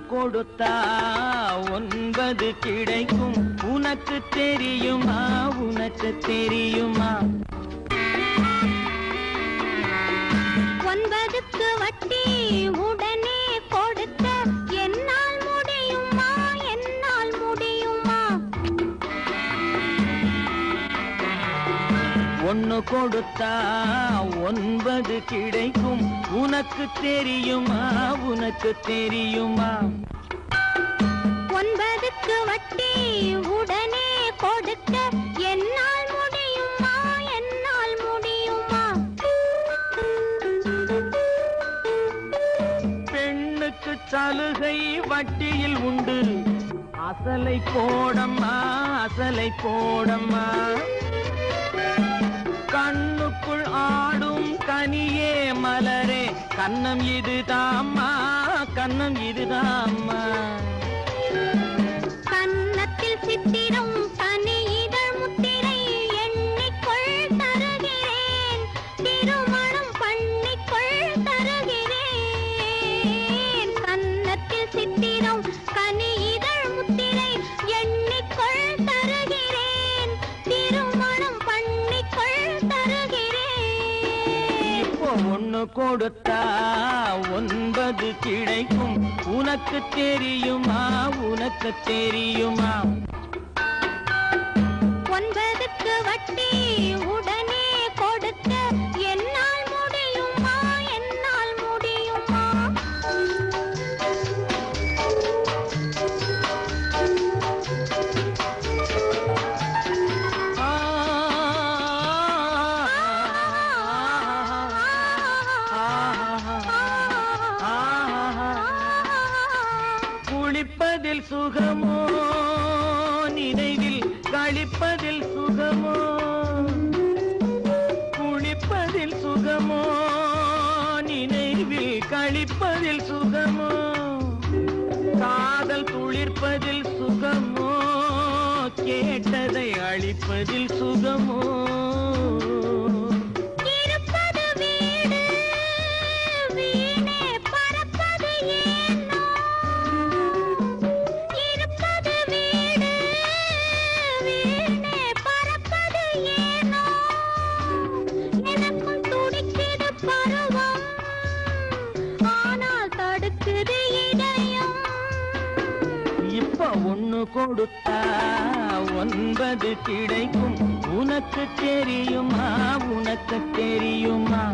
கொடுத்தா ஒன்பது கிடைக்கும். உனக்கு தெரியுமா? உனக்கு தெரியுமா? ஒன்பதுக்கு வட்டி ஒன்னு கொடுத்தா ஒன்பது கிடைக்கும். உனக்கு தெரியுமா? உனக்கு தெரியுமா? ஒன்பதுக்கு வட்டி உடனே கொடுக்க. என்னால் முடியுமா? என்னால் முடியுமா? பெண்ணுக்கு சலுகை வட்டியில் உண்டு. அசலை போடம்மா அசலை போடம்மா. கனியே மலரே கண்ணம் இதுதாம்மா கண்ணம் இதுதாம்மா. கன்னத்தில் சித்திரம் பனி இதழ் முத்திரை எண்ணிக்கொள் தருகிறேன் திருமணம் பண்ணிக்கொள் தருகிறேன். கன்னத்தில் சித்திரம் கனி கொடுத்தா ஒன்பது கிடைக்கும். உனக்கு தெரியுமா? உனக்கு தெரியுமா? கழிப்பதில் சுகமோ? நினைவில் கழிப்பதில் சுகமோ? குளிப்பதில் சுகமோ? நினைவில் கழிப்பதில் சுகமோ? காதல் துளிர்ப்பதில் சுகமோ? கேட்டதை அழிப்பதில் சுகமோ? இப்ப ஒண்ணு கொடுத்தா ஒன்பது கிடைக்கும். உனக்கு தெரியுமா? உனக்கு தெரியுமா?